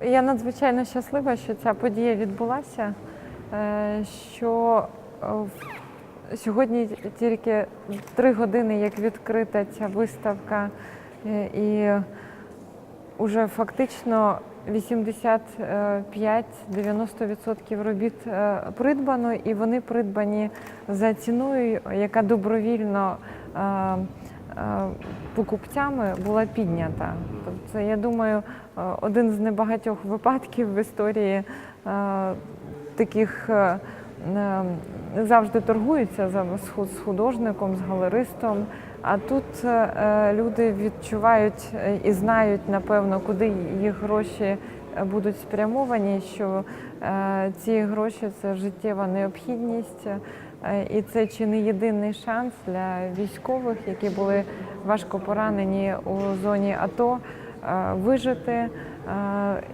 Я надзвичайно щаслива, що ця подія відбулася. е, Що е, сьогодні тільки три години, як відкрита ця виставка, е, і вже фактично 85-90% робіт придбано, і вони придбані за ціною, яка добровільно покупцями була піднята. Тобто, я думаю, е, один з небагатьох випадків в історії е, таких. е, е, Завжди торгуються з художником, з галеристом. А тут е, люди відчувають е, і знають, напевно, куди їх гроші е, будуть спрямовані, що е, ці гроші це життєва необхідність. Е, І це чи не єдиний шанс для військових, які були важко поранені у зоні АТО, е, вижити,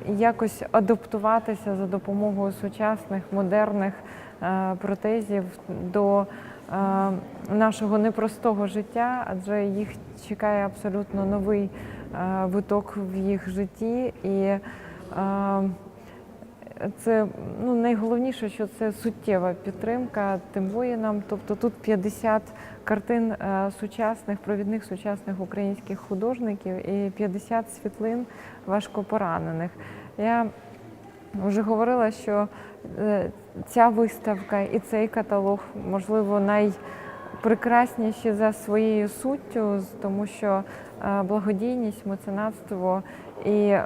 якось адаптуватися за допомогою сучасних модерних протезів до нашого непростого життя, адже їх чекає абсолютно новий виток в їх житті. І це ну, найголовніше, що це суттєва підтримка тим воїнам. Тобто тут 50 картин е, сучасних, провідних сучасних українських художників і 50 світлин важкопоранених. Я вже говорила, що е, ця виставка і цей каталог, можливо, найпрекрасніші за своєю суттю, тому що е, благодійність, меценатство і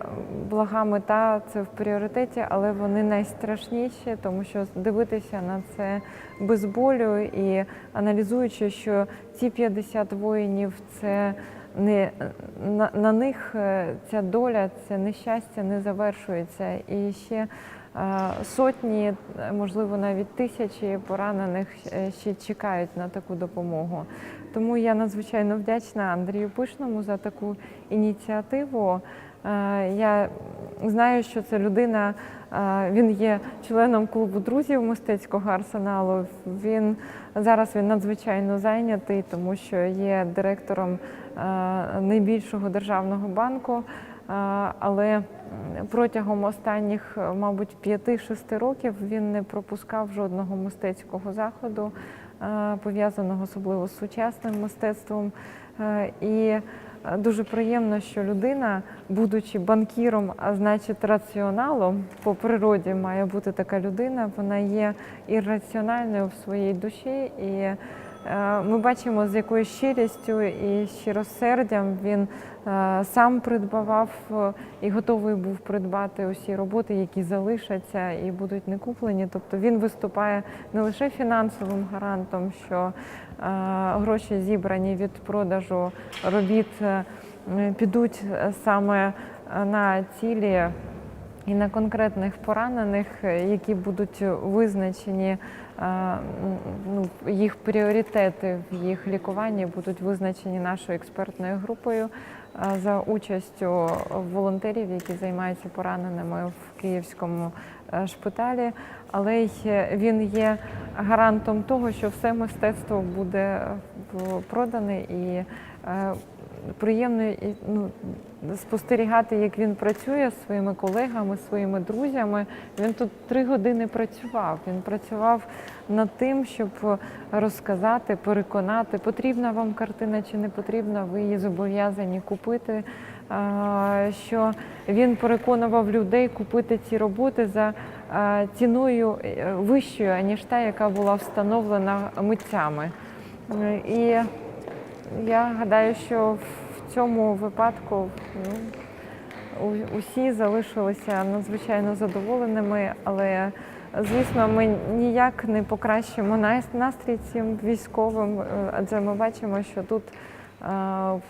блага мета це в пріоритеті, але вони найстрашніші, тому що дивитися на це без болю і аналізуючи, що ці 50 воїнів це не на, на них е, ця доля, це нещастя не завершується. І ще сотні, е, можливо, навіть тисячі поранених е, ще чекають на таку допомогу. Тому я надзвичайно вдячна Андрію Пишному за таку ініціативу. Е, Я знаю, що це людина, е, він є членом клубу друзів мистецького арсеналу. Він зараз він надзвичайно зайнятий, тому що є директором е, найбільшого державного банку. Але протягом останніх, е, мабуть, 5-6 років він не пропускав жодного мистецького заходу, е, пов'язаного особливо з сучасним мистецтвом. Е, І дуже приємно, що людина, будучи банкіром, а значить раціоналом, по природі має бути така людина, вона є ірраціональною в своїй душі. І ми бачимо, з якою щирістю і щиросердям він е, сам придбавав е, і готовий був придбати усі роботи, які залишаться і будуть не куплені. Тобто він виступає не лише фінансовим гарантом, що е, гроші зібрані від продажу робіт е, підуть е, саме е, на цілі і на конкретних поранених, е, які будуть визначені, е, ну, їх пріоритети в їх лікуванні будуть визначені нашою експертною групою е, за участю волонтерів, які займаються пораненими в Київському шпиталі. Але він є гарантом того, що все мистецтво буде продане і приємно ну, спостерігати, як він працює зі своїми колегами, своїми друзями. Він тут три години працював. Він працював над тим, щоб розказати, переконати, потрібна вам картина чи не потрібна, ви її зобов'язані купити. Що він переконував людей купити ці роботи за ціною е, вищою, аніж та, яка була встановлена митцями. Е, І я гадаю, що в цьому випадку ну, усі залишилися надзвичайно задоволеними, але звісно, ми ніяк не покращимо настрій цим військовим, е, адже ми бачимо, що тут е,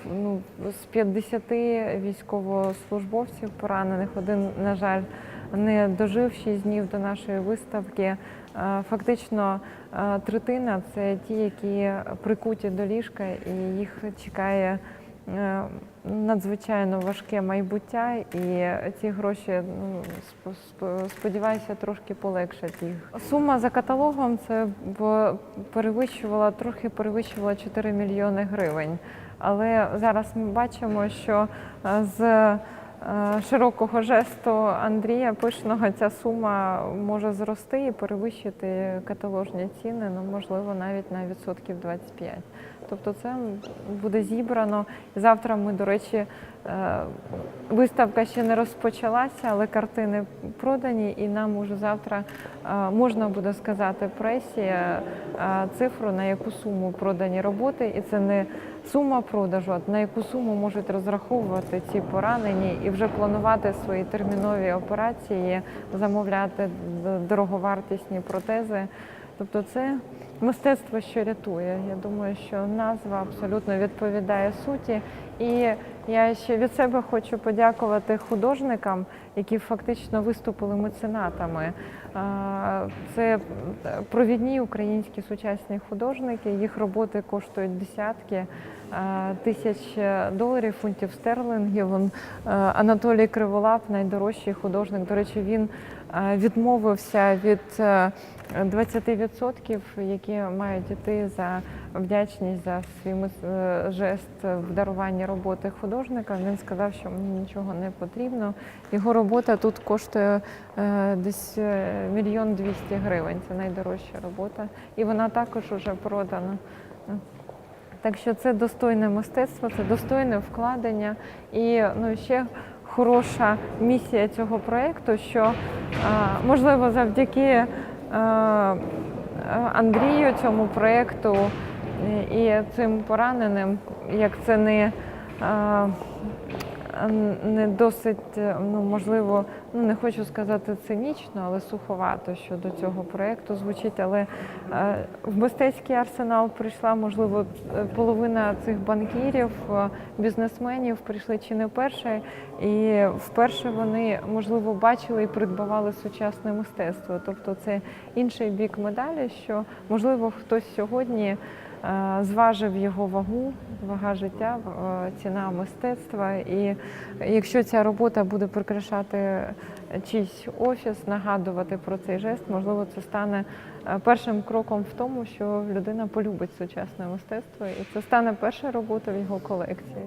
ну, з 50 військовослужбовців поранених один, на жаль, не дожив 6 днів до нашої виставки. Е, Фактично е, третина це ті, які прикуті до ліжка, і їх чекає е, надзвичайно важке майбуття, і ці гроші ну, сп- сп- сподіваюся трошки полегшать їх. Сума за каталогом це перевищувала трохи перевищувала 4 мільйони гривень. Але зараз ми бачимо, що з широкого жесту Андрія Пишного ця сума може зрости і перевищити каталожні ціни, ну можливо, навіть на відсотків 25. Тобто це буде зібрано. Завтра ми, до речі, е, виставка ще не розпочалася, але картини продані, і нам уже завтра е, можна буде сказати пресі е, цифру, на яку суму продані роботи, і це не сума продажу, а на яку суму можуть розраховувати ці поранені і вже планувати свої термінові операції, замовляти дороговартісні протези. Тобто це мистецтво, що рятує. Я думаю, що назва абсолютно відповідає суті. І я ще від себе хочу подякувати художникам, які фактично виступили меценатами. Це провідні українські сучасні художники. Їх роботи коштують десятки тисяч доларів, фунтів стерлингів. Анатолій Криволап, найдорожчий художник. До речі, він відмовився від е, 20%, які мають йти за вдячність за свій е, жест в даруванні роботи художника. Він сказав, що мені нічого не потрібно. Його робота тут коштує е, десь е, мільйон двісті гривень. Це найдорожча робота, і вона також уже продана. Так що це достойне мистецтво, це достойне вкладення. І ну, ще хороша місія цього проєкту, що а, можливо завдяки Андрію цьому проєкту і цим пораненим, як це не, не досить, ну можливо, ну не хочу сказати цинічно, але суховато щодо цього проєкту звучить. Але е, в мистецький арсенал прийшла, можливо, е, половина цих банкірів, е, бізнесменів прийшли чи не вперше, і вперше вони можливо бачили і придбавали сучасне мистецтво. Тобто це інший бік медалі, що можливо хтось сьогодні. Е, Зважив його вагу, вага життя, е, ціна мистецтва. І якщо ця робота буде прикрашати чийсь офіс, нагадувати про цей жест, можливо, це стане е, першим кроком в тому, що людина полюбить сучасне мистецтво, і це стане перша робота в його колекції.